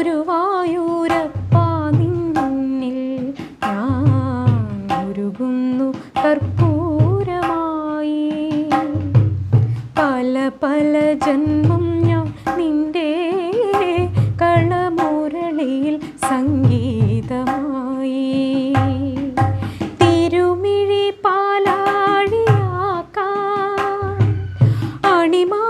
ഒരു ഗുരുവായൂരപ്പ നിന്നിൽ ഞാൻ ഉരുകുന്നു കർപ്പൂരമായി. പല പല ജന്മം ഞാൻ നിന്റെ കളമുരളിയിൽ സംഗീതമായി. തിരുമിഴി പാലാഴിയാക്കാൻ അണിമാ